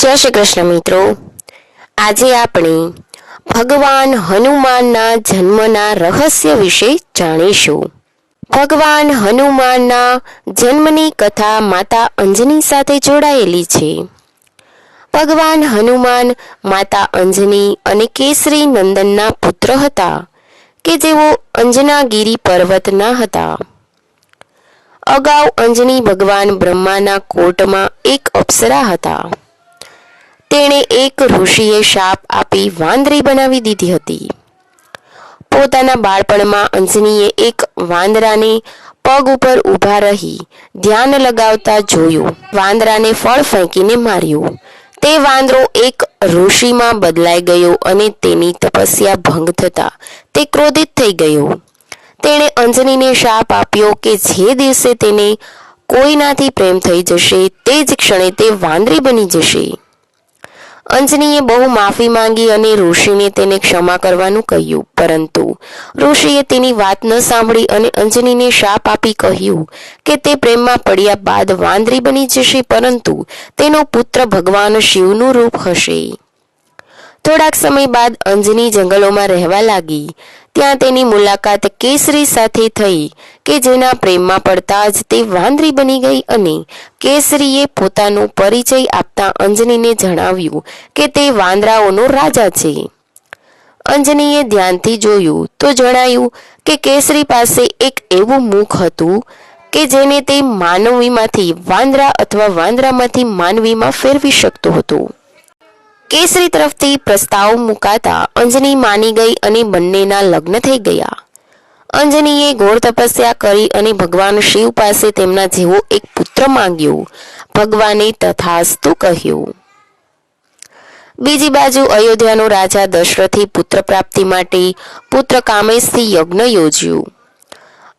જય શ્રી કૃષ્ણ મિત્રો. આજે આપણે ભગવાન હનુમાનના જન્મના રહસ્ય વિશે જાણીશું. ભગવાન હનુમાનના જન્મની કથા માતા અંજની સાથે જોડાયેલી છે. ભગવાન હનુમાન માતા અંજની અને કેસરી નંદનના પુત્ર હતા કે જેઓ અંજનાગીરી પર્વતના હતા. અગાઉ અંજની ભગવાન બ્રહ્માના કોર્ટમાં એક અપ્સરા હતા. તેણે એક ઋષિએ શાપ આપી વાંદરી બનાવી દીધી હતી. પોતાના બાળપણમાં અંજનીએ એક વાંદરાને પગ ઉપર ઊભા રહી ધ્યાન લગાવતા જોયું. વાંદરાને ફળ ફેંકીને માર્યું. તે વાંદરો એક ઋષિમાં બદલાઈ ગયો અને તેની તપસ્યા ભંગ થતા તે ક્રોધિત થઈ ગયો. તેણે અંજનીને શાપ આપ્યો કે જે દિવસે તેને કોઈનાથી પ્રેમ થઈ જશે, તે જ ક્ષણે તે વાંદરી બની જશે. અંજનીએ બહુ માફી માંગી અને ઋષિને તેને ક્ષમા કરવાનું કહ્યું. પરંતુ ઋષિએ તેની વાત ન સાંભળી અને અંજનીને શાપ આપી કહ્યું કે તે પ્રેમમાં પડ્યા બાદ વાંદરી બની જશે, પરંતુ તેનો પુત્ર ભગવાન શિવનું રૂપ હશે. થોડાક સમય બાદ અંજની જંગલોમાં રહેવા લાગી. ત્યાં તેની મુલાકાત કેસરી સાથે થઈ, કે જેના પ્રેમમાં પડતા જ તે વાંદરી બની ગઈ અને કેસરીએ પોતાનો પરિચય આપતા અંજનીને જણાવ્યું કે તે વાંદરાઓનો રાજા છે. અંજનીએ ધ્યાનથી જોયું તો જણાયું કે કેસરી પાસે એક એવું મુખ હતું કે જેને તે માનવીમાંથી વાંદરા અથવા વાંદરામાંથી માનવીમાં ફેરવી શકતો હતો. કેસરી તરફથી પ્રસ્તાવ મુકાતા અંજની માની ગઈ અને બંનેના લગ્ન થઈ ગયા. અંજનીએ ઘોર તપસ્યા કરી અને ભગવાન શિવ પાસે તેમના જેવો એક પુત્ર માંગ્યો. ભગવાને તથાસ્તુ કહ્યું. બીજી બાજુ અયોધ્યાનો રાજા દશરથે પુત્ર પ્રાપ્તિ માટે પુત્ર કામેશથી યજ્ઞ યોજ્યું.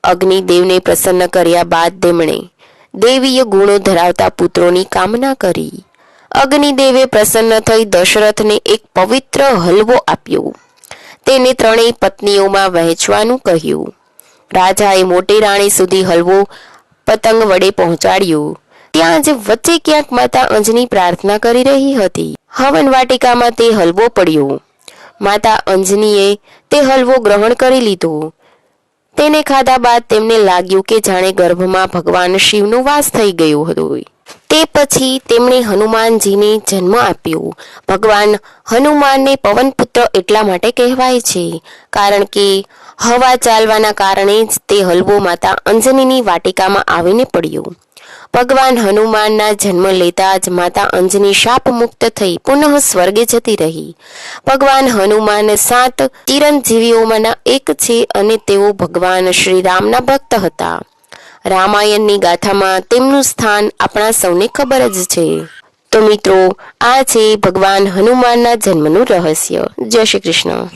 અગ્નિદેવને પ્રસન્ન કર્યા બાદ તેમણે દેવીય ગુણો ધરાવતા પુત્રોની કામના કરી. અગ્નિદેવે પ્રસન્ન થઈ દશરથને એક પવિત્ર હલવો આપ્યો. તેને ત્રણેય પત્નીઓમાં વહેંચવાનું કહ્યું. રાજાએ મોટી રાણી સુધી હલવો પતંગ વડે પહોંચાડ્યો. ત્યાં જ વચ્ચે ક્યાંક માતા અંજની પ્રાર્થના કરી રહી હતી. હવન વાટિકામાં તે હલવો પડ્યો. માતા અંજનીએ તે હલવો ગ્રહણ કરી લીધો. તેને ખાધા બાદ તેમને લાગ્યું કે જાણે ગર્ભમાં ભગવાન શિવનો વાસ થઈ ગયો હતો તે પછી તેમણે હનુમાનજીને જન્મ આપ્યો. ભગવાન હનુમાનને પવનપુત્ર એટલા માટે કહેવાય છે, કારણ કે હવા ચાલવાના કારણે જ તે હલવો માતા અંજનીની વાટિકામાં આવીને પડ્યો. ભગવાન હનુમાનના જન્મ લેતા જ માતા અંજની શાપ મુક્ત થઈ પુનઃ સ્વર્ગે જતી રહી. ભગવાન હનુમાન સાત ચિરંજીવીઓમાંના એક છે અને તેઓ ભગવાન શ્રી રામના ભક્ત હતા. રામાયણની ગાથામાં તેમનું સ્થાન આપણા સૌને ખબર જ છે. તો મિત્રો, આ છે ભગવાન હનુમાનના જન્મનું રહસ્ય. જય શ્રી કૃષ્ણ.